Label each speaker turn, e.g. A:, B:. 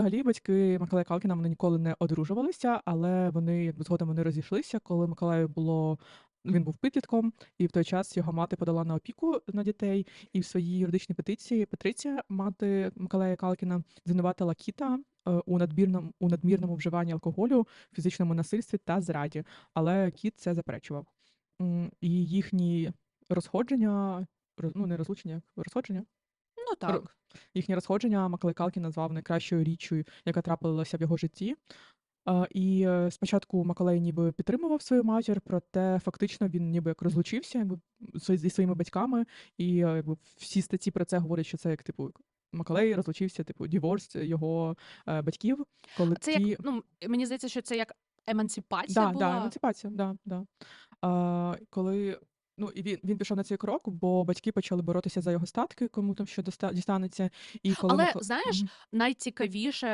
A: Взагалі, батьки Миколая Калкіна, вони ніколи не одружувалися, але вони якби згодом вони розійшлися, коли Миколаю було він був підлітком, і в той час його мати подала на опіку на дітей. І в своїй юридичній петиції Патриція, мати Миколая Калкіна, звинуватила Кіта е, у надмірному у надмірному вживанні алкоголю, фізичному насильстві та зраді. Але Кіт це заперечував. І їхні розходження, роз- ну не розлучення, розходження.
B: Ну так.
A: Їхнє розходження Макалей Калкін назвав найкращою річчю, яка трапилася в його житті. А, І е, спочатку Макалей ніби підтримував свою матір, проте фактично він ніби як розлучився якби, зі зі своїми батьками, і е, якби всі статті про це говорять, що це як типу як Макалей розлучився, типу діворс його е, батьків, коли
B: Це
A: ті...
B: як, ну, мені здається, що це як емансипація
A: Да,
B: була.
A: да, емансипація, да, да. А, коли ну, і він, він пішов на цей крок, бо батьки почали боротися за його статки, кому там що доста- дістанеться. І коли
B: Але
A: ми...
B: знаєш, найцікавіше